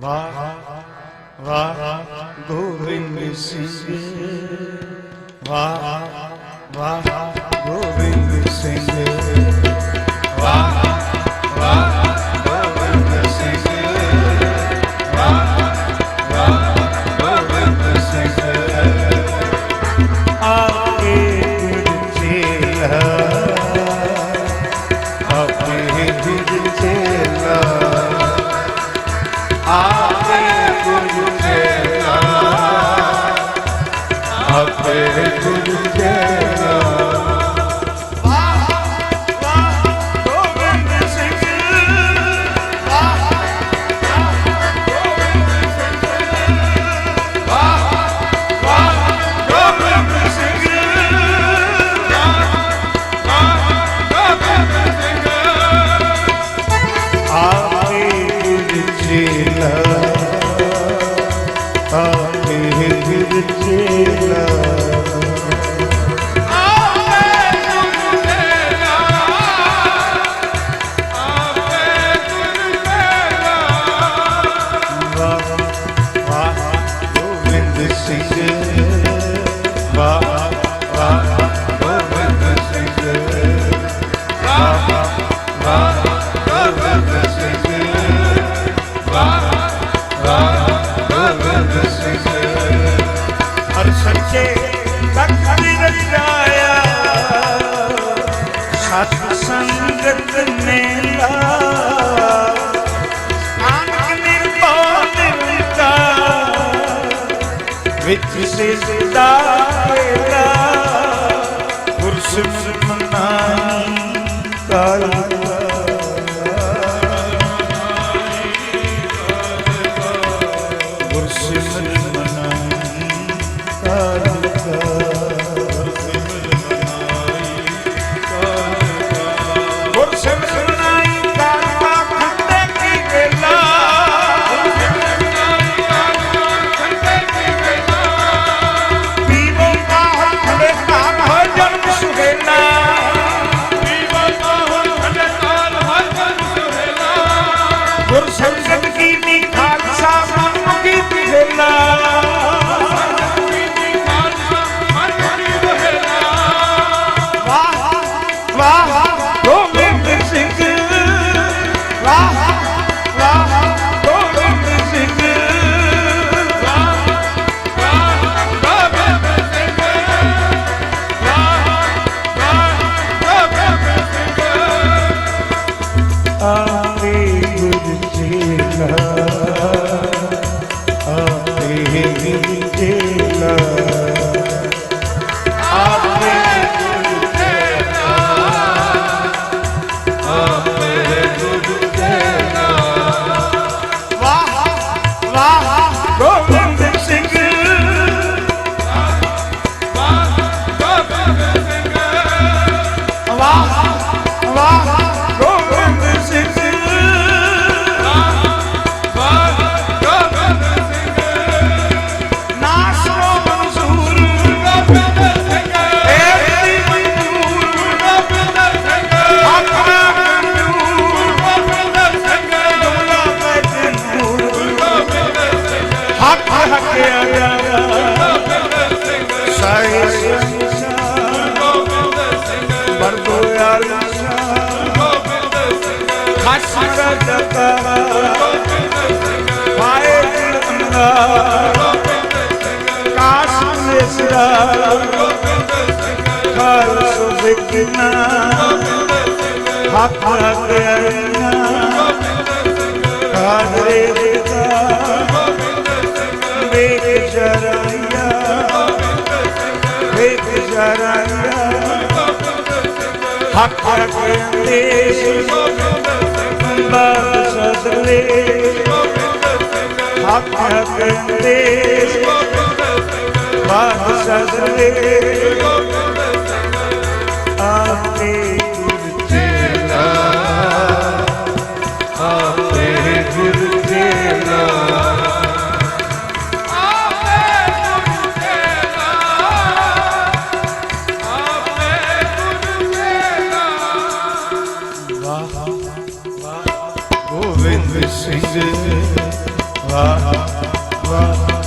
ਵਾਹ ਵਾਹ ਗੋਬਿੰਦ ਸਿੰਘ ਵਾਹ ਵਾਹ ਗੋਬਿੰਦ ਸਿੰਘ ਰਜਾਇਆ ਸਤ ਸੰਗਤ ਮੇਲਾ ਨਾਨਕ ਨਿਰਭਉ ਦਿਵਤਾ ਵਿੱਚ ਸਿੱਧਾ ਪੈਦਾ ਗੁਰਸਿਮਰਨ Hare ਅਸ਼ਵਦ ਪਾਏ ਅੰਦਾ ਕਾਸ਼ ਮੇਸਰਾ ਕਰ ਸੁਭਿਕਨਾ ਹੱਥ ਅਗਰਨਾ ਕਾਦਰੇ ਦਿੱਤਾ ਵੇਖ ਜਰਾਇਆ ਵੇਖ ਜਰਾਇਆ ਹੱਥ ਅਗਰਨੇ ਸੁਭਿਕਨਾ ਬਾਤ ਸਦਲੇ ਹੱਥ ਹੱਥ ਦੇਸ ਬਾਤ ਸਦਲੇ ਗੋਬਿੰਦ ਸਿੰਘ ਵਾਹ ਵਾਹ